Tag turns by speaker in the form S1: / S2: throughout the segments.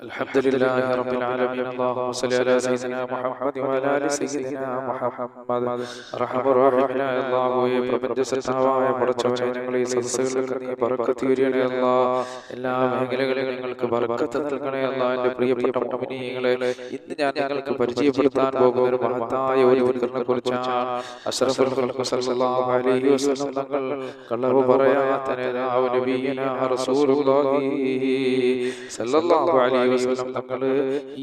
S1: الحمد لله رب العالمين اللهم صل على سيدنا محمد وعلى ال سيدنا محمد റഹ്മാൻ റഹീമായ അല്ലാഹുവേ പ്രപഞ്ച സൃഷ്ടാവായ പടച്ചവനെ ഞങ്ങൾ ഈ സദസ്സുകൾക്ക് നീ ബർക്കത്ത് ചൊരിയണേ അല്ലാ എല്ലാ മേഖലകളിലും ഞങ്ങൾക്ക് ബർക്കത്ത് നൽകണേ അല്ലാ എൻ്റെ പ്രിയപ്പെട്ട മുഅ്മിനീങ്ങളെ ഇന്ന് ഞാൻ നിങ്ങൾക്ക് പരിചയപ്പെടുത്താൻ പോകുന്ന ഒരു മഹത്തായ ഒരു ദിക്റിനെ കുറിച്ചാണ് അഷ്റഫുൽ ഖൽഖ് സല്ലല്ലാഹു അലൈഹി വസല്ലം തങ്ങൾ കളവ് പറയാത്ത നേതാവ് നബിയന റസൂലുള്ളാഹി സല്ലല്ലാഹു അലൈഹി വസല്ലം തങ്ങൾ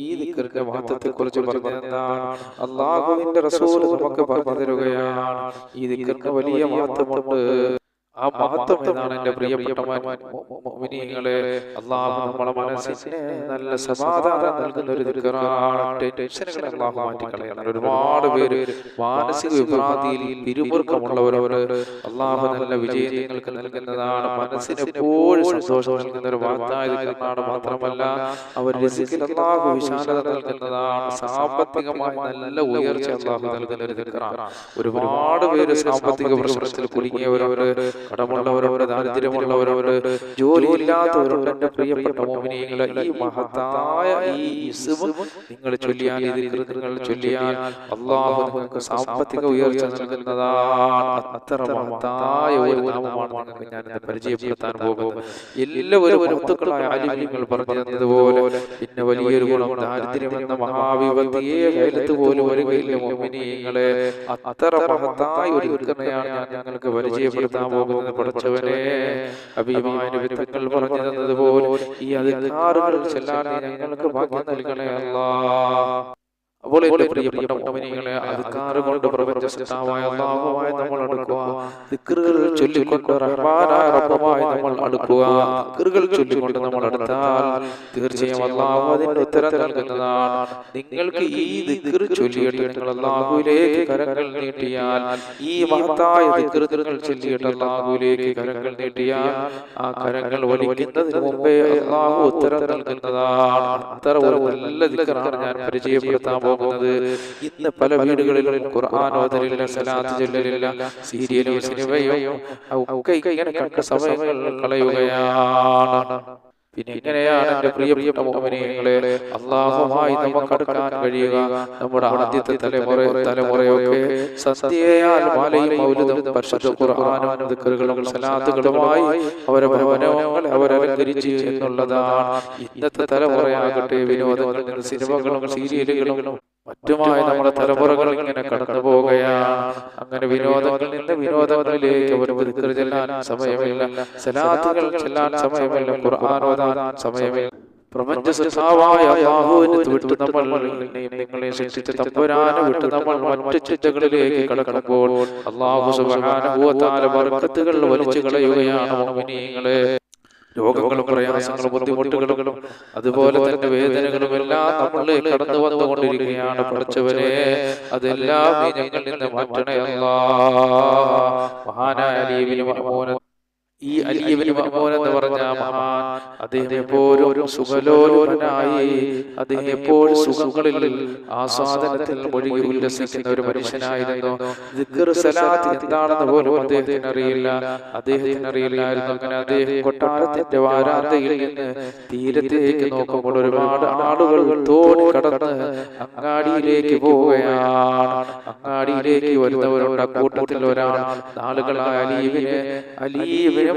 S1: ഈ ദിക്റിന്റെ മഹത്വത്തെ കുറിച്ച് പറഞ്ഞതാണ് അള്ളാഹുവിന്റെ റസൂൽ നമുക്ക് പറഞ്ഞു തരുകയാണ് ഈ ദിക്റിന് വലിയ മഹത്വമുണ്ട്. ആ മഹത്വം ഏതാണ് എന്റെ പ്രിയപ്പെട്ട മോമിനികളെ അള്ളാഹു നമ്മളെ മനസ്സിനെ നല്ല സമാധാനം നൽകുന്ന ഒരു ടെൻഷനുകളെ അള്ളാഹു മാറ്റിക്കളയണം. ഒരുപാട് പേര് മാനസിക വിഭ്രാന്തിയിൽ പിരിമുറുക്കമുള്ളവരോട് അള്ളാഹു നല്ല വിജയം നിങ്ങൾക്ക് നൽകുന്നതാണ്. മനസ്സിന് എപ്പോഴും സന്തോഷം നൽകുന്ന ഒരു വാർത്താണ് ദിക്റാണ് മാത്രമല്ല അവർ രസിക്കൽ അള്ളാഹു വിശാലത നൽകുന്നതാണ്. സാമ്പത്തികമായി നല്ല ഉയർച്ച അള്ളാഹു നൽകുന്ന ഒരു ഒരുപാട് പേര് സാമ്പത്തിക പ്രശ്നത്തിൽ കുടുങ്ങിയവരോട് കടമുള്ളവരോട് ദാരിദ്ര്യമുള്ളവരോട് ജോലിയില്ലാത്തവരോട് എന്റെ പ്രിയപ്പെട്ട മോമിനിയങ്ങളെ ഈ മഹത്തായ ഈ ഇസ്മും നിങ്ങൾ ചൊല്ലിയാൽ ദിക്ർ നിങ്ങൾ ചൊല്ലിയാൽ അള്ളാഹു നിങ്ങൾക്ക് സാമ്പത്തിക ഉയർച്ച നൽകുന്നതാണ്. അത്ര മഹത്തായ ഒരു നാമമാണ് നിങ്ങൾക്ക് ഞാൻ പരിചയപ്പെടുത്താൻ പോകുന്നത്. എല്ലാവരും വസ്തുക്കളായ അലിമ്യങ്ങൾ പറഞ്ഞു തന്നതുപോലെ പിന്നെ വലിയൊരു ഗുണം ദാരിദ്ര്യം എന്ന മഹാവിപത്തിയെ കയ്യിലത്ത് പോലും വരികയില്ല മോമിനിയങ്ങളെ അത്ര മഹത്തായ ഒരു ദിക്റിനെയാണ് ഞാൻ ഞങ്ങൾക്ക് പരിചയപ്പെടുത്താൻ പോകുന്നത് പഠിച്ചവനെ അഭിമാന വിധങ്ങൾ പറഞ്ഞു തന്നതുപോലെ ഈ അതിൽ ഞങ്ങൾക്ക് ഭാഗ്യം നൽകണേ അല്ലാ. അപ്പോൾ അധികാറ് കൊണ്ട് നമ്മൾ അടുക്കുക ദിക്റുകൾ ചൊല്ലിക്കൊണ്ട് റഹ്മാനായ റബ്ബുമായി നമ്മൾ അടുക്കുക ദിക്റുകൾ ചൊല്ലിക്കൊണ്ട് നമ്മൾ അടുത്താൽ തീർച്ചയായും ഉത്തരം നൽകുന്നതാണ്. നിങ്ങൾക്ക് ഈ ദിക്ർ ചൊല്ലിയിട്ട് നിങ്ങൾ അല്ലാഹുവിലേക്ക് കരങ്ങൾ നീട്ടിയാൽ ഈ മഹത്തായ ദിക്റുകൾ ചൊല്ലിയിട്ട് അല്ലാഹുവിലേക്ക് കരങ്ങൾ നീട്ടിയാൽ ആ കരങ്ങൾ വലിക്കുന്നതിന് മുമ്പേ അല്ലാഹു ഉത്തരം നൽകുന്നതാണ്. അത്ര ഒരു നല്ല ദിക്റാണ് ഞാൻ പരിചയപ്പെടുത്താൻ പോകുന്നത്. ഇന്ന് പല വീടുകളിലും ഖുർആൻ ഓതലില്ല സലാത്ത് ചൊല്ലലില്ല സീരിയലും സിനിമയും ഇങ്ങനെ കണ്ട സമയങ്ങൾ കളയുകയാണ്. ഇങ്ങനെയാണ് എന്റെ പ്രിയപ്പെട്ട മോഹനങ്ങളെ അള്ളാഹുമായി നമുക്ക് അടുക്കാൻ കഴിയുക. നമ്മുടെ ആദ്യത്തെ തലമുറ തലമുറയൊക്കെ സത്യയാൽ മാലയും പരിശുദ്ധ ഖുർആാനും ദിക്റുകളും സലാത്തുകളുമായി അവരെ ഭവനങ്ങളെ അവരലങ്കരിച്ച് എന്നുള്ളതാണ്. ഇന്നത്തെ തലമുറയാകട്ടെ വിനോദങ്ങളും സിനിമകളും സീരിയലുകളും മറ്റുമായി നമ്മുടെ തലമുറകൾ ഇങ്ങനെ കടന്നു അങ്ങനെ വിനോദങ്ങളിൽ നിന്ന് വിനോദങ്ങളിലേക്ക് ഒരു സമയമില്ല. സലാത്തുകൾ ചെല്ലാൻ സമയമില്ല. ഖുർആൻ ഓതാൻ സമയമില്ല. പ്രപഞ്ച അല്ലാഹുവിനെ വിട്ട് വിട്ട് നമ്മൾ സുബ്ഹാനഹു വ തആല രോഗങ്ങളും പ്രയാസങ്ങളും ബുദ്ധിമുട്ടുകളും അതുപോലെ തന്നെ വേദനകളും എല്ലാം നമ്മളെ കടന്നു വന്നുകൊണ്ടിരിക്കുകയാണ് പഠിച്ചവരെ. അതെല്ലാം ഞങ്ങളിൽ നിന്ന് മാറ്റണേ മഹാനായ അലീബിന് മഹമൂന ഈ അലിയബിന് മഹമൂൻ എന്ന് പറഞ്ഞ മഹാൻ അദ്ദേഹം എപ്പോഴും സുഖലോലോലനായി അദ്ദേഹം എപ്പോഴും സുഖങ്ങളിൽ ആസ്വാദനത്തിൽ ഒഴുകി ഉല്ലസിക്കുന്ന ഒരു മനുഷ്യനായിരുന്നു. എന്താണെന്ന് പോലും അദ്ദേഹത്തിന് അറിയില്ല. അദ്ദേഹത്തിന് അറിയില്ലായിരുന്നു അങ്ങനെ അദ്ദേഹം കൊട്ടാരത്തിന്റെ വാരാന്തയിൽ നിന്ന് തീരത്തേക്ക് നോക്കുമ്പോൾ ഒരുപാട് ആളുകൾ തോണി കടന്ന് അങ്ങാടിയിലേക്ക് പോവുകയാണ്. അങ്ങാടിയിലേക്ക് വരുന്നവരുടെ കൂട്ടത്തിൽ ഒരാൾ നാളുകളായ അലീവിന് അലീവിന്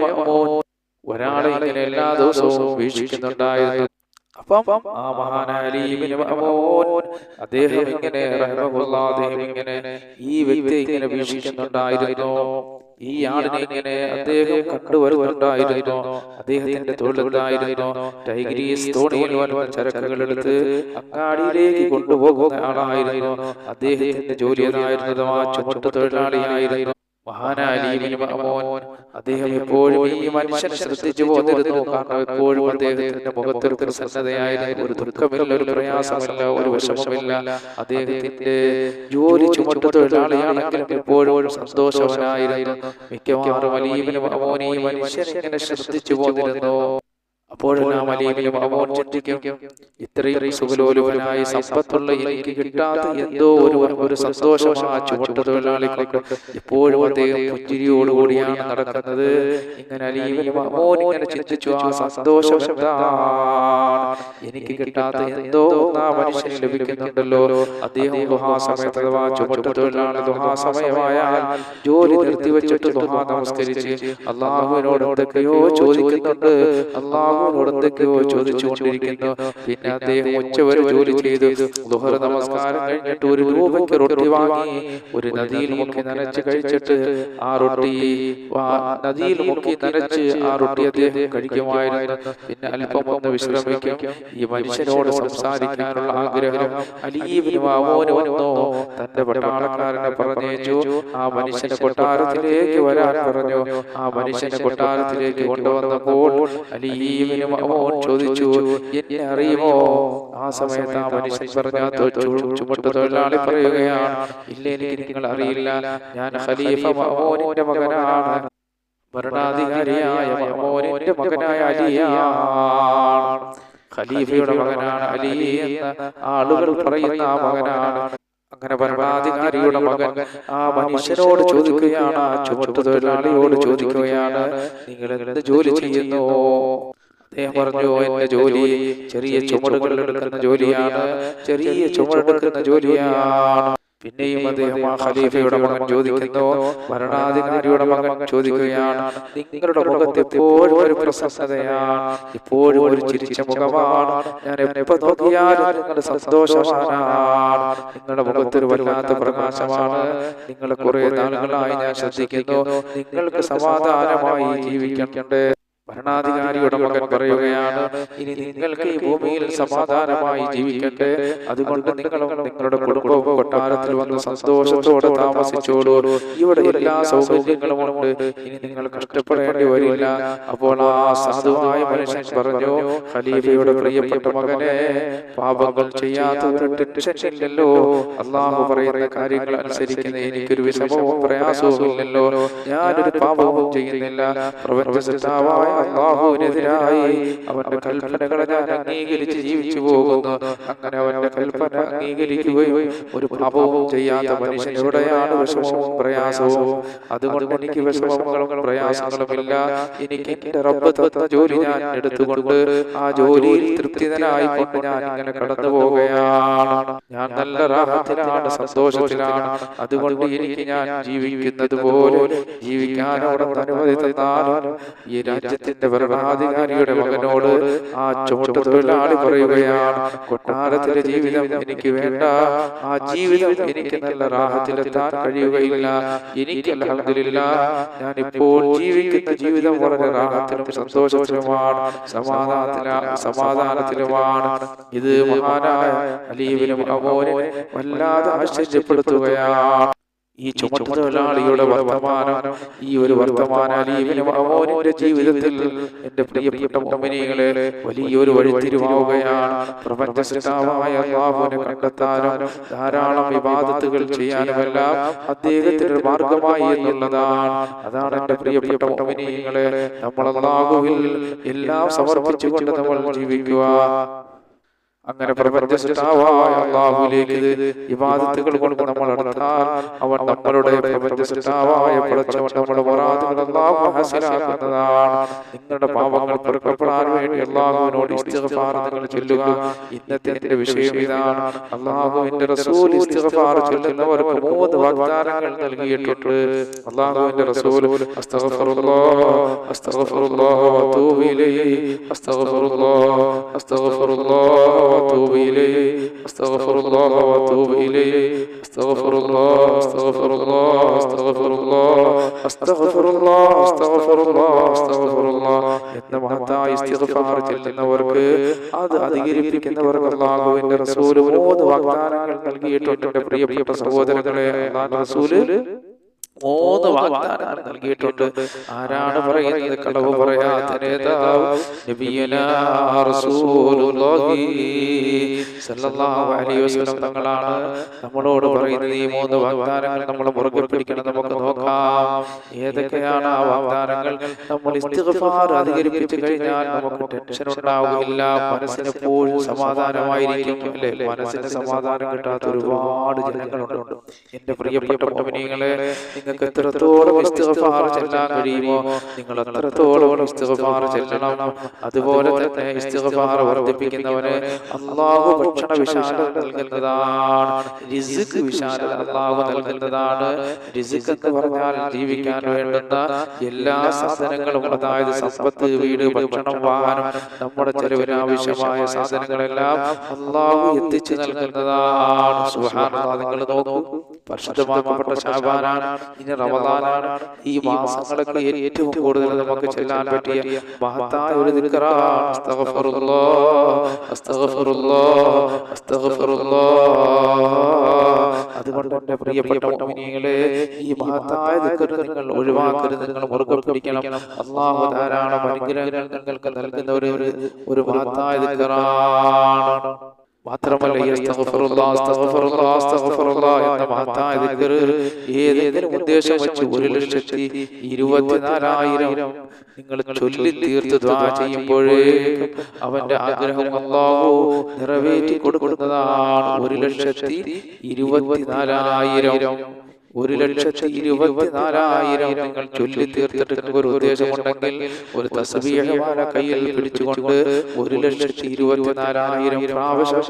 S1: ഒരാളെ ഇങ്ങനെ എല്ലാ ദിവസവും വീക്ഷിക്കുന്നുണ്ടായിരുന്നു അപ്പം ആ മഅ്മൂൻ അദ്ദേഹം ഇങ്ങനെ അദ്ദേഹം ഇങ്ങനെ ഈ വ്യക്തി ഇങ്ങനെ വീക്ഷിക്കുന്നുണ്ടായിരുന്നു. ഈ ആളിനെ ഇങ്ങനെ അദ്ദേഹം കണ്ടുവരുന്നുണ്ടായിരുന്നു. അദ്ദേഹത്തിന്റെ തൊഴിലുണ്ടായിരുന്നു ടൈഗ്രീസ് തോണിയിൽ വരുന്ന ചരക്കുകൾ എടുത്ത് അങ്ങാടിയിലേക്ക് കൊണ്ടുപോകുന്ന ആളായിരുന്നു. അദ്ദേഹത്തിന്റെ ജോലി അതായിരുന്നു ആ ചുമട്ട് തൊഴിലാളിയായിരുന്നു മഹാനാലിമോൻ അദ്ദേഹം എപ്പോഴും ഈ മനുഷ്യനെ ശ്രദ്ധിച്ചു പോന്നിരുന്നു കാരണം എപ്പോഴും അദ്ദേഹത്തിന്റെ മുഖത്തൊരു പ്രസന്നതയായിരുന്നു ഒരു ദുഃഖമില്ല ഒരു പ്രയാസമില്ല ഒരു വിഷമമില്ല. അദ്ദേഹത്തിന്റെ ജോലി ചുമട്ട് തൊഴിലാളിയാണെങ്കിലും എപ്പോഴും സന്തോഷവനായിരുന്നു. മിക്കവാറും അലീബിന് മോനെ ഈ മനുഷ്യനെ ഇങ്ങനെ ശ്രദ്ധിച്ചു പോന്നിരുന്നു ചിന്തിക്കും ഇത്രയും സുഖലോലുവനായി സമ്പത്തുള്ള എനിക്ക് കിട്ടാത്ത എന്തോ ഒരു ഒരു സന്തോഷമാണ് ആ ചുവട്ട് തൊഴിലാളികൾക്ക് എപ്പോഴും അദ്ദേഹം പുഞ്ചിരിയോടുകൂടിയാണ് നടക്കുന്നത്. ഇങ്ങനെ അവൻ ഇങ്ങനെ ചിന്തിച്ചു ആ സന്തോഷം എനിക്ക് കിട്ടാത്ത എന്തോ ആ മനുഷ്യന് ലഭിക്കുന്നുണ്ടല്ലോ. അദ്ദേഹം ദുഹാസമയത്ത് അഥവാ തൊഴിലാളി ദുഹാസമയമായാൽ ജോലി നിർത്തിവെച്ചിട്ട് ദുഹാ നമസ്കരിച്ച് അള്ളാഹുവിനോട് എന്തൊക്കെയോ ചോദിക്കുന്നുണ്ട്. അള്ളാഹുവിനോട് എന്തൊക്കെയോ ചോദിച്ചുകൊണ്ടിരിക്കുന്നു. പിന്നെ അദ്ദേഹം ഉച്ചവരെ ജോലി ചെയ്തു. ദുഹറ നമസ്കാരം കഴിഞ്ഞിട്ട് ഒരു രൂപയ്ക്ക് റൊട്ടി വാങ്ങി ഒരു നദിയിൽ മുക്കി നനച്ച് കഴിച്ചിട്ട് ആ റൊട്ടി നദിയിൽ മുക്കി നനച്ച് ആ റൊട്ടി അദ്ദേഹം കഴിക്കുമായിരുന്നു. പിന്നെ അല്പം ഒന്ന് വിശ്രമിക്കും. ഈ മനുഷ്യനോട് സംസാരിക്കാനുള്ള ആഗ്രഹം അലീബിന് മാമോന് വന്നോ? തന്റെ പട്ടാളക്കാരനെ പറഞ്ഞേച്ചു ആ മനുഷ്യന്റെ കൊട്ടാരത്തിലേക്ക് വരാൻ പറഞ്ഞു. ആ മനുഷ്യന്റെ കൊട്ടാരത്തിലേക്ക് കൊണ്ടുവന്നപ്പോൾ മാമോൻ ചോദിച്ചു എന്നെ അറിയുമോ? ആ സമയത്ത് ആ മനുഷ്യൻ പറഞ്ഞ ചുമട്ട് തൊഴിലാളി പറയുകയാണ്. ഇല്ല എനിക്ക് നിങ്ങൾ അറിയില്ല. ഞാൻ ഖലീഫ മാമോനിന്റെ മകനാണ്. ഭരണാധികാരിയായ മാമോനിന്റെ മകനായ അലിയാണ്. ഖലീഫയുടെ മകനാണ് അലി എന്ന ആളുകൾ പറയുന്ന ആ മകനാണ്. അങ്ങനെ ഭരണാധികാരിയുടെ മകൻ ആ മനുഷ്യനോട് ചോദിക്കുകയാണ് ആ ചുമട്ട് തൊഴിലാളിയോട് ചോദിക്കുകയാണ് നിങ്ങൾ എന്ത് ജോലി ചെയ്യുന്നു? അദ്ദേഹം പറഞ്ഞു എന്റെ ജോലി ചെറിയ ചുമടുകൾ എടുക്കുന്ന ജോലിയാണ് ചെറിയ ചുമടെടുക്കുന്ന ജോലിയാണ്. പിന്നെയും അദ്ദേഹം ആ ഖലീഫയുടെ മകൻ ചോദിക്കുന്നു ഭരണാധികാരിയുടെ മകൻ ചോദിക്കുകയാണ് നിങ്ങളുടെ മുഖത്ത് എപ്പോഴും ഒരു പ്രസന്നതയാണ് ഇപ്പോഴും ഒരു ചിരിച്ച മുഖമാണ് ഞാൻ എപ്പോ നോക്കിയാലും നിങ്ങളുടെ സന്തോഷമാണ് നിങ്ങളുടെ മുഖത്തൊരു വല്ലാത്ത പ്രകാശമാണ് നിങ്ങളെ കുറെ നാളുകളായി ഞാൻ ശ്രദ്ധിക്കുന്നു നിങ്ങൾക്ക് സമാധാനമായി ജീവിക്കണ്ടേ? ഭരണാധികാരിയുടെ മകൻ പറയുകയാണ് ഇനി നിങ്ങൾക്ക് ഈ ഭൂമിയിൽ സമാധാനമായി ജീവിക്കട്ടെ അതുകൊണ്ട് നിങ്ങളും നിങ്ങളുടെ കുടുംബവും കൊട്ടാരത്തിൽ വന്ന് സന്തോഷത്തോടെ താമസിച്ചോളൂ. ഇവിടെ എല്ലാ സൗകര്യങ്ങളും ഉണ്ട്. ഇനി നിങ്ങൾ കഷ്ടപ്പെടേണ്ടി വരില്ല. അപ്പോൾ ആ സാധുവായ മനുഷ്യൻ പറഞ്ഞു ഖലീഫയുടെ പ്രിയപ്പെട്ട മകനെ പാപങ്ങൾ ചെയ്യാത്തവരും ഇല്ലല്ലോ അള്ളാഹു പറയുന്ന കാര്യങ്ങൾ അനുസരിക്കുന്ന എനിക്കൊരു വിഷമവും പ്രയാസവും ഇല്ലല്ലോ ഞാനൊരു പാപവും ചെയ്യുന്നില്ല. അള്ളാഹുവിനെതിരായി അവന്റെ കൽപ്പനകളെ ഞാൻ അംഗീകരിച്ച് ജീവിച്ചു പോകുന്നു. അങ്ങനെ അവന്റെ കൽപ്പന അംഗീകരിക്കുകയും ഒരു പാപവും ചെയ്യാത്ത മനുഷ്യൻ എവിടെയാണ് വിഷമവും പ്രയാസവും? അതുകൊണ്ട് എനിക്ക് വിഷമങ്ങളും പ്രയാസങ്ങളുമില്ല. എനിക്ക് എന്റെ റബ്ബ് തന്ന ജോലി ഞാൻ എടുത്തുകൊണ്ട് ആ ജോലിയിൽ തൃപ്തിതനായി കൊണ്ട് ഞാൻ ഇങ്ങനെ കടന്നു പോവുകയാണ് ഞാൻ നല്ല റാഹത്തിലാണ് സന്തോഷത്തിലാണ്. അതുകൊണ്ട് എനിക്ക് ഞാൻ ജീവിക്കുന്നത് പോലെ ജീവിക്കാനോടൊപ്പം അനുമതി തന്നാലും ഈ രാജ്യത്തിന്റെ ഭരണാധികാരിയുടെ മകനോട് ആ ചോട്ട തൊഴിലാളി പറയുകയാണ് കൊട്ടാരത്തിലെ ജീവിതം എനിക്ക് വേണ്ട ആ ജീവിതം എനിക്ക് നല്ല റാഹത്തിലെത്താൻ കഴിയുകയില്ല എനിക്ക് അലഹമില്ല ഞാൻ ഇപ്പോൾ ജീവിക്കുന്ന ജീവിതം വളരെ റാഹത്തിലും സന്തോഷത്തിലുമാണ് സമാധാനത്തില സമാധാനത്തിലുമാണ്. ഇത് മഹാനായ അലീബിനും അമോനെ വല്ലാതെ ആശ്ചര്യപ്പെടുത്തുകയാണ്. ഈ ചുമട്ട് തൊഴിലാളിയുടെ വർത്തമാനം ഈ ഒരു വർത്തമാന അലീബിനും ജീവിതത്തിൽ എന്റെ പ്രിയപ്പെട്ട കമ്പനികളെ വലിയൊരു വഴിത്തിരിവാവുകയാണ് പ്രപഞ്ചസിതാവായ അള്ളാഹുവിനെ കണ്ടെത്താനും ധാരാളം വിവാദത്തുകൾ ചെയ്യാനുമെല്ലാം അദ്ദേഹത്തിന് ഒരു മാർഗമായി എന്നുള്ളതാണ്. അതാണ് എന്റെ പ്രിയപ്പെട്ട കമ്പനികളെ നമ്മൾ അള്ളാഹുവിൽ എല്ലാം സമർപ്പിച്ചുകൊണ്ട് നമ്മൾ ജീവിക്കുക. അങ്ങനെ വിവാദത്തുകൾ കൊണ്ട് നമ്മൾ അവൻ നമ്മളുടെ പ്രപഞ്ചസിതാവായ പടച്ചവൻ നമ്മുടെ നിങ്ങളുടെ പാപങ്ങൾ പൊറുക്കപ്പെടാൻ വേണ്ടി അള്ളാഹുവിനോട് ഇസ്തിഗ്ഫാർ നിങ്ങൾ ചൊല്ലുക. ഇന്നത്തെ എന്റെ വിഷയം ഇതാണ്. അള്ളാഹുവിന്റെ റസൂൽ ഇസ്തിഗ്ഫാർ ചൊല്ലുന്നവർക്ക് മൂന്ന് വാഗ്ദാനങ്ങൾ നൽകിയിട്ടുണ്ട്. അള്ളാഹുവിന്റെ റസൂൽ അസ്തഗ്ഫിറുല്ലാഹ് അസ്തഗ്ഫിറുല്ലാഹ് വഅതൂബു ഇലൈഹി അസ്തഗ്ഫിറുല്ലാഹ് അസ്തഗ്ഫിറുല്ലാഹ് واتوب اليه استغفر الله واتوب اليه استغفر الله استغفر الله استغفر الله استغفر الله استغفر الله استغفر الله എന്ന മഹത്തായ ഇസ്തിഗ്ഫാർ ചെല്ലുന്നവർക്ക് അത് അധികരിപ്പിക്കുന്നവർക്ക് അല്ലാഹുവിന്റെ റസൂൽ മൂന്ന് വാഗ്ദാനങ്ങൾ നൽകിയിട്ടുണ്ട് എൻ്റെ പ്രിയപ്പെട്ട സഹോദരങ്ങളെ അല്ലാഹുവിന്റെ റസൂൽ മൂന്ന് വാഗ്ദാനങ്ങൾ നൽകിയിട്ടുണ്ട്. ആരാണ് പറയുന്നത്? കളവ് പറയാത്ത നേതാവ് തങ്ങളാണ് നമ്മളോട് പറയുന്നത് ഈ മൂന്ന് വാഗ്ദാനങ്ങൾ നമ്മൾ മുറുകെ പിടിക്കണം നമുക്ക് നോക്കാം. ഏതൊക്കെയാണ് ആ വാഗ്ദാനങ്ങൾ? നമ്മൾ ഇസ്തിഗ്ഫാർ അധികരിപ്പിച്ചു കഴിഞ്ഞാൽ നമുക്ക് ടെൻഷൻ ഉണ്ടാവുകയില്ല മനസ്സിന് എപ്പോഴും സമാധാനമായിരിക്കും അല്ലേ? മനസ്സിന് സമാധാനം കിട്ടാത്ത ഒരുപാട് ജനങ്ങളുണ്ട്. എന്റെ പ്രിയപ്പെട്ട മോമിനികളെ നിങ്ങൾക്ക് എത്രത്തോളം ഇസ്തിഗ്ഫാർ ചെല്ലാൻ കഴിയുമോ നിങ്ങൾ അത്രത്തോളം ഇസ്തിഗ്ഫാർ ചെല്ലണം. അതുപോലെ തന്നെ ഇസ്തിഗ്ഫാർ വർദ്ധിപ്പിക്കുന്നവന് അള്ളാഹു ഭക്ഷണ വിശാലത നൽകുന്നതാണ്. റിസ്ക് വിശാലത അള്ളാഹു നൽകുന്നതാണ്. റിസ്ക് എന്ന് പറഞ്ഞാൽ ജീവിക്കാൻ വേണ്ടുന്ന എല്ലാ സാധനങ്ങളും അതായത് സമ്പത്ത് വീട് ഭക്ഷണം വാഹനം നമ്മുടെ ചെലവിന് ആവശ്യമായ സാധനങ്ങളെല്ലാം അള്ളാഹു എത്തിച്ചു നൽകുന്നതാണ്. സുബ്ഹാനല്ലാഹ് നിങ്ങൾ നോക്കൂ. പരിശുദ്ധമാക്കപ്പെട്ട ശാബാനാണ്. ഇനി റമദാനാണ്. ഈ മാസങ്ങളൊക്കെ ഏറ്റവും കൂടുതൽ നമുക്ക് ചെല്ലാൻ പറ്റിയ മഹത്തായ ഒരു അതുകൊണ്ട് എന്റെ പ്രിയപ്പെട്ട മുഅ്മിനീങ്ങളെ ഈ മഹത്തായ നിങ്ങൾ ഒഴിവാക്കരുത്. നിങ്ങൾ മുറുകെ പിടിക്കണം. അള്ളാഹു ധാരാളം അനുഗ്രഹങ്ങൾ നിങ്ങൾക്ക് നൽകുന്ന ഒരു ഒരു- മഹത്തായ ദിക്റാണ്. മാത്രമല്ല എന്ന മഹത്തായ ഏതെങ്കിലും ഉദ്ദേശം വെച്ച് ഒരു ലക്ഷത്തി ഇരുപത്തിനാലായിരം നിങ്ങൾ ചൊല്ലി തീർത്ത് ചെയ്യുമ്പോഴേ ചെയ്യുമ്പോഴേക്കും അവന്റെ ആഗ്രഹം അല്ലാഹു നിറവേറ്റി കൊടുക്കുന്നതാണ് ഒരു ലക്ഷത്തി ഇരുപത്തിനാലായിരം. ഒരു ലക്ഷത്തി ഇരുപത്തിനാലായിരം നിങ്ങൾ ചൊല്ലി തീർത്തിട്ട് ഒരു ഉദ്ദേശമുണ്ടെങ്കിൽ ഒരു തസ്ബീഹമാല കയ്യിൽ പിടിച്ചുകൊണ്ട് ഒരു ലക്ഷത്തി ഇരുപത്തിനാലായിരം പ്രാവശ്യം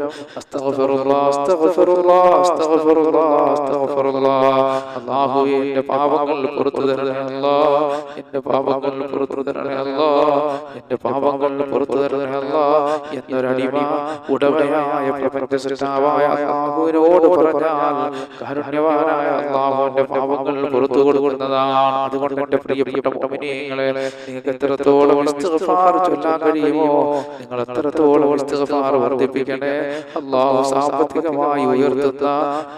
S1: അല്ലാഹുവേ എന്റെ പാപങ്ങൾ പുറത്തു തരണേ അല്ലാഹ് എന്റെ പാപങ്ങൾ പുറത്തു തരണേ അല്ലാഹ് എന്റെ പാപങ്ങൾ പുറത്തു തരണേ അല്ലാഹ് എന്നൊരടിമ ഉടമയായ പ്രപഞ്ച സൃഷ്ടാവായ അല്ലാഹുവിനോട് പറഞ്ഞാൽ കാരുണ്യവാനായ അള്ളാഹുവിന്റെ പാപങ്ങൾ പുറത്തു കൊടുക്കുന്നതാണ്. അതുകൊണ്ട് എന്റെ പ്രിയപ്പെട്ട മുഅ്മിനീങ്ങളെ നിങ്ങൾക്ക് എത്രത്തോളം ചൊല്ലാൻ കഴിയുമോ നിങ്ങൾ എത്രത്തോളം വർദ്ധിപ്പിക്കണേ അള്ളാഹു സാമ്പത്തികമായി ഉയർത്തുന്ന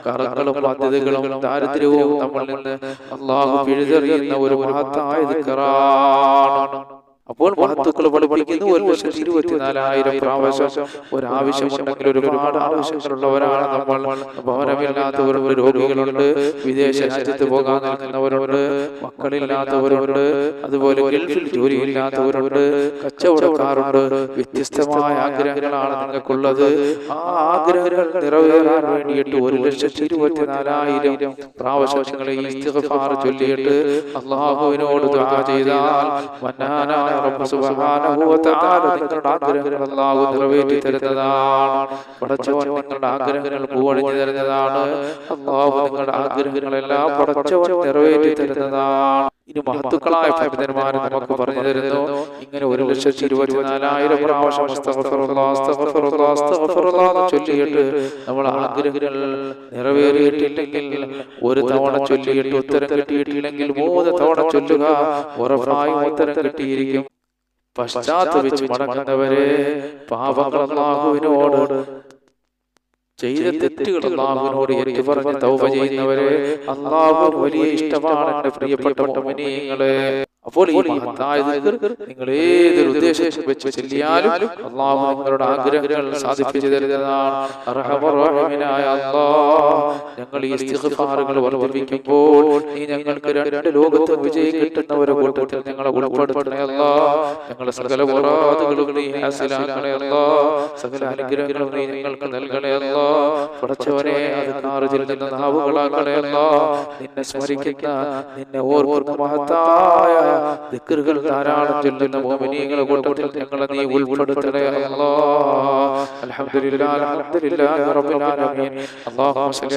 S1: കറങ്ങളും ബാധ്യതകളും ദാരിദ്ര്യവും നമ്മളിൽ നിന്ന് അള്ളാഹു പിഴുതെറിയുന്ന ഒരു മഹത്തായ ദിക്റാണ് അപ്പോൾ മഹത്തുക്കൾ പഠിപ്പിക്കുന്നു ഒരു ലക്ഷത്തി ഇരുപത്തിനാലായിരം പ്രാവശ്യം ഒരാവശ്യമുണ്ടെങ്കിൽ ഒരുപാട് ആവശ്യങ്ങളുള്ളവരാണ് നമ്മൾ. ഭവനമില്ലാത്തവരുണ്ട് രോഗികളുണ്ട് വിദേശ രാജ്യത്ത് പോകാൻ നിൽക്കുന്നവരുണ്ട് മക്കളില്ലാത്തവരുണ്ട്. അതുപോലെ ഗൾഫിൽ ജോലിയില്ലാത്തവരുണ്ട് കച്ചവടക്കാരുണ്ട് വ്യത്യസ്തമായ ആഗ്രഹങ്ങളാണ് നിങ്ങൾക്കുള്ളത്. ആ ആഗ്രഹങ്ങൾ നിറവേറാൻ വേണ്ടിയിട്ട് ഒരു ലക്ഷത്തി ഇരുപത്തിനാലായിരം പ്രാവശ്യം ചൊല്ലിയിട്ട് അള്ളാഹുവിനോട് ചെയ്താൽ മന്നാനായ റബ്ബ് സുബ്ഹാനഹു വ തആല നിങ്ങളുടെ ആഗ്രഹങ്ങൾ അല്ലാഹു നിറവേറ്റി തരുന്നതാണ്. പടച്ചവൻ നിങ്ങളുടെ ആഗ്രഹങ്ങൾ പൂവണിഞ്ഞു തരുന്നതാണ്. അല്ലാഹു നിങ്ങളുടെ ആഗ്രഹങ്ങളെല്ലാം പടച്ചവൻ നിറവേറ്റി തരുന്നതാണ്. ഇനി മഹത്തുക്കളായ പണ്ഡിതന്മാര് നമുക്ക് പറഞ്ഞു തരുന്നു ഇങ്ങനെ ഒരു ലക്ഷത്തി ഇരുപത്തിനാലായിരം പ്രാവശ്യം ചൊല്ലിയിട്ട് നമ്മൾ ആഗ്രഹങ്ങൾ നിറവേറിയിട്ടില്ലെങ്കിൽ ഒരു തവണ ചൊല്ലിയിട്ട് ഉത്തരം കിട്ടിയിട്ടില്ലെങ്കിൽ മൂന്ന് തവണ ചൊല്ലുക ഉറപ്പായും ഉത്തരം കിട്ടിയിരിക്കും. പശ്ചാത്തപിച്ച് മടങ്ങുന്നവരെ പാപങ്ങൾ അല്ലാഹുവിനോട് ചെയ്ത തെറ്റുകൾ അള്ളാഹുവിനോട് ഏറ്റുപറഞ്ഞ് തൗബ ചെയ്യുന്നവരെ അള്ളാഹു വലിയ ഇഷ്ടമാണ് എന്റെ പ്രിയപ്പെട്ട മുഅ്മിനീങ്ങളെ അപ്പോൾ ഈ മഹത്തായ ദിക്ർ നിങ്ങൾ ഏതൊരു ഉദ്ദേശം വെച്ച് ചെല്ലിയാലും അള്ളാഹു നിങ്ങളുടെ ആഗ്രഹങ്ങൾ സാധിപ്പിച്ചു തരുന്നതാണ്. അല്ലാഹ് ഞങ്ങൾ ഈ ഇസ്തിഗ്ഫാറുകൾ വർദ്ധിപ്പിക്കുമ്പോൾ നീ ഞങ്ങൾക്ക് രണ്ട് ലോകത്ത് വിജയം കിട്ടുന്നവരെ കൂട്ടത്തിൽ ഞങ്ങളെ ഉൾപ്പെടുത്തണേ അല്ലാഹ് ഞങ്ങളെ സകല മുറാദുകളും നീ ഹാസിലാക്കണേ അല്ലാഹ് സകല അനുഗ്രഹങ്ങളും നീ ഞങ്ങൾക്ക് നൽകണേ അല്ലാഹ് പടച്ചവനെ അധികാരത്തിൽ നിന്ന് നാവുകളാക്കണേ അല്ലാഹ് നിന്നെ സ്മരിക്കുന്ന നിന്നെ ഓർക്കുന്ന മഹത്തായ ദിക്റുകൾ ധാരാളം ചൊല്ലുന്ന മോമിനിയങ്ങളെ കൂട്ടത്തിൽ ഞങ്ങളെ നീ ഉൾപ്പെടുത്തണേ അല്ലാഹ് അൽഹംദുലില്ലാഹ് അൽഹംദുലില്ലാഹി റബ്ബിൽ ആലമീൻ. സ്വല്ലി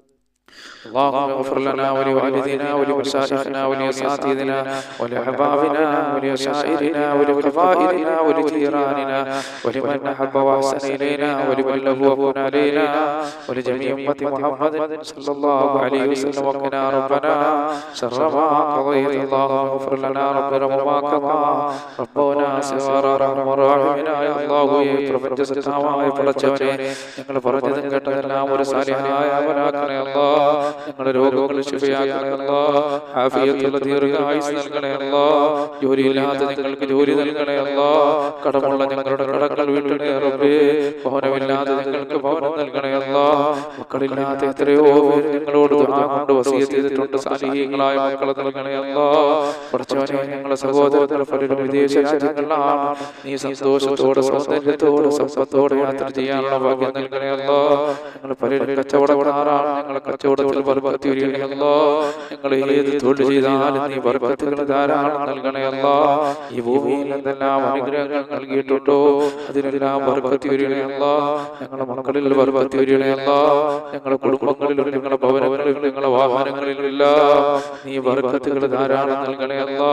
S1: اللهم اغفر لنا ولوالدينا ولمشايخنا ولأساتذتنا ولأحبابنا ولأشائرنا ولقبائلنا ولجيراننا ولمن أحب وأحسن إلينا ولمن له وكن علينا ولجميع أمة محمد صلى الله عليه وسلم وقنا ربنا شر ما قضيت اللهم اغفر لنا ربنا وما قضى ربنا سوار رحم الراحمنا يا الله പ്രപഞ്ച സത്താവായ പടച്ചവനെ ഞങ്ങൾ പറഞ്ഞതും കേട്ടതെല്ലാം ഒരു സാലിഹായ അവനാക്കണേ അല്ലാ ഞങ്ങളുടെ രോഗങ്ങൾ ശുഭയാക്കണേ അല്ലാ ആഫിയത്തുള്ള ദീർഘായുസ് നൽകണേ അല്ലാ ജോലിയില്ലാത്ത ഞങ്ങൾക്ക് ജോലി നൽകണേ അല്ലാ കടമുള്ള ഞങ്ങളുടെ കടകൾ വീട്ടണേ റബ്ബേ ഭവനമില്ലാതെ ഞങ്ങൾക്ക് ഭവനം നൽകണേ മക്കളില്ലാതെ എത്രയോ നിങ്ങളോട് ഞങ്ങളോട് കൊണ്ട് വസിയത്ത് ചെയ്തിട്ടുണ്ട് സാലിഹീങ്ങളായ മക്കളെ നൽകണേ അല്ലാ പടച്ചവനെ ഞങ്ങളുടെ സഹോദരങ്ങൾ പലരും വിദേശ രാജ്യങ്ങളിലാണ് നീ സന്തോഷത്തോടെ സൗന്ദര്യത്തോടെ സമ്പത്തോടെ യാത്ര ചെയ്യാനുള്ള ഭാഗ്യം നൽകണേ അല്ലാ ഞങ്ങൾ പലരും കച്ചവടക്കാരാണ് ഞങ്ങളെ കച്ചവടത്തിൽ ബർക്കത്ത് ഞങ്ങൾ ഏത് തൊഴിൽ ചെയ്താലും നീ ബർക്കത്തുകൾ ധാരാളം നൽകണേ അല്ലാ ഈ ഭൂമിയിൽ എന്തെല്ലാം അനുഗ്രഹങ്ങൾ നൽകിയിട്ടുണ്ടോ? അതിനെല്ലാം ബർക്കത്ത് വരികണേ അല്ലാ ഞങ്ങളുടെ മക്കളിൽ ബർക്കത്ത് ഞങ്ങളുടെ കുടുംബങ്ങളിലും ഞങ്ങളുടെ ഭവനങ്ങളിലും ഞങ്ങളുടെ നീ ബർക്കത്തുകൾ ധാരാളം നൽകണേ അല്ലാ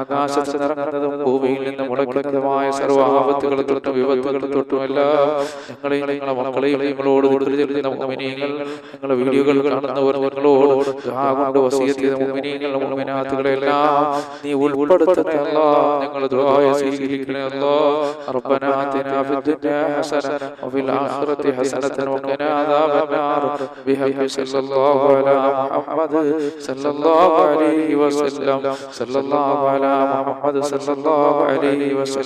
S1: ആകാശത്ത് നിറങ്ങുന്നതും ഭൂമിയിൽ നിന്ന് മുടക്കുന്നതുമായ സർവ ആപത്തുകൾ തൊട്ടും വിപത്തുകൾ തൊട്ടുമെല്ലാം. ഞങ്ങളെയും ഞങ്ങളുടെ മക്കളെയും നിങ്ങളോട് കൂടുതൽ ഞങ്ങളുടെ വീഡിയോകൾ കാണുന്നവർ നിങ്ങളോട് ദുആ കൊണ്ട് വസിയത്ത് ചെയ്ത മുമിനീങ്ങൾ മുമിനാത്തുകളെല്ലാം നീ ഉൾപ്പെടുത്തണേ അല്ലാ ഞങ്ങൾ ദുആയ സ്വീകരിക്കണേ അല്ലാ ربنا آتنا في الدنيا حسنة وفي الآخرة حسنة وقنا عذاب النار بحق صلى الله على محمد صلى الله عليه وسلم صلى الله على محمد صلى الله عليه وسلم